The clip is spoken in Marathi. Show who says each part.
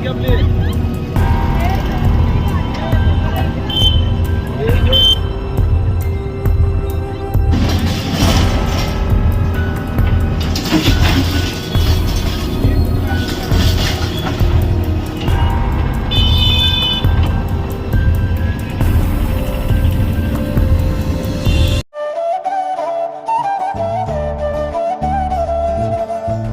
Speaker 1: Коллега, блядь.